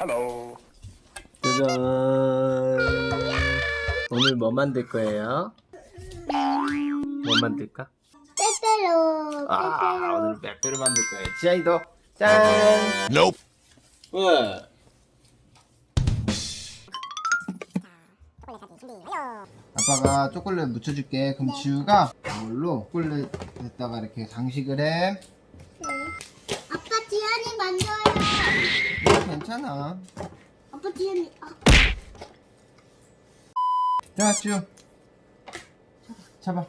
Hello. 짜잔. 오늘 뭐 만들 거예요? 뭐 만들까? 빼빼로 아, 빼빼로 오늘 빼빼로 만들 거예요. 지아이도 짠. Nope. 왜? 아빠가 초콜릿 묻혀줄게. 그럼 지우가 이걸로 초콜릿에다가 이렇게 장식을 해. 아빠 지안이 만져요 이거 괜찮아. 아빠 지안이 아, 자, 지우. 잡아.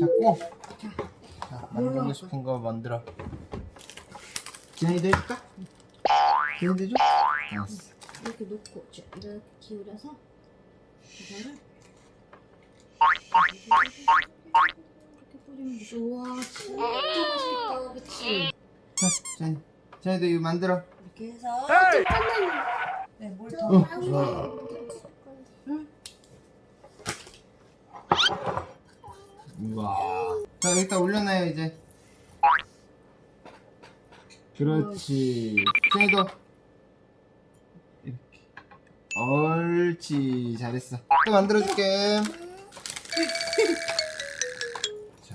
잡고. 자, 만들고 싶은 거 만들어. 지안이도 해줄까? 지안이도 해줘? 알았어. 이렇게 놓고 쭉 이렇게 기울여서 이거를 이렇게 뿌리면 돼. 우와 진짜 맛있겠다 그치? 자, 지안이. 지안이도 이거 만들어. 이렇게 해서! 네, 뭘더 어. 우와. 자, 여기다 올려놔요, 이제. 그렇지. 지안이도. 이렇게. 옳지. 잘했어. 또 만들어줄게. 자.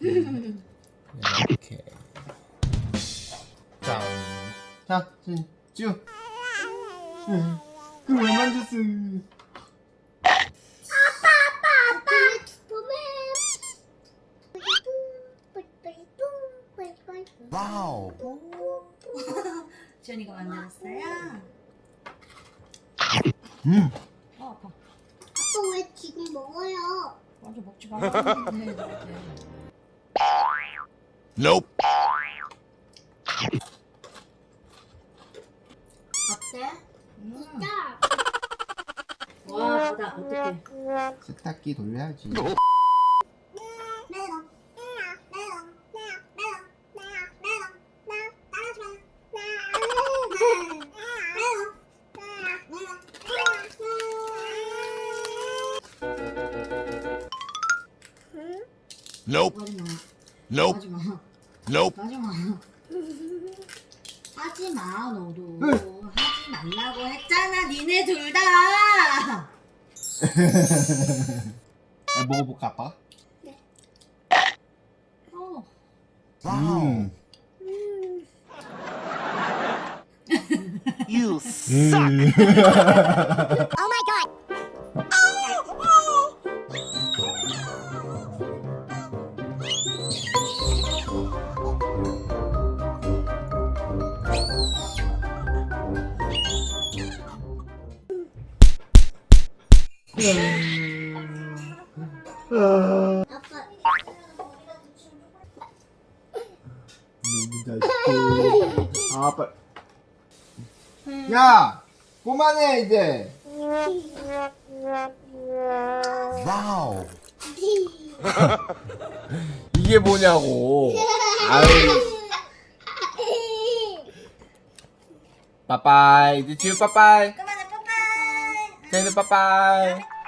이렇게. 짠. 자, 지- 지우. 응. 그걸 왜 만졌어? Wow. 지연이가 만들었어요? 음. 어 아파 아빠 왜 지금 먹어요 먼저 먹지 말라고 했는데 Nope. 어때? 음. 자 와 보다 어떡해 세탁기 돌려야지. 메롱 메롱 메롱 메롱 메롱 메롱 메롱 따라줘 메롱 메롱 Nope. 하지마 Nope. 하지마 Nope. 하지마 하지마 너도 응. 하지 말라고 했잖아 니네 둘 다 아, 먹어볼까, 아빠? 어. 음. You suck. 아빠 너무. 아, 아빠. 야! 그만해, 이제! Wow. 이게 뭐냐고. 아유. 빠빠이. 이제 지우 빠빠이. 그만해 빠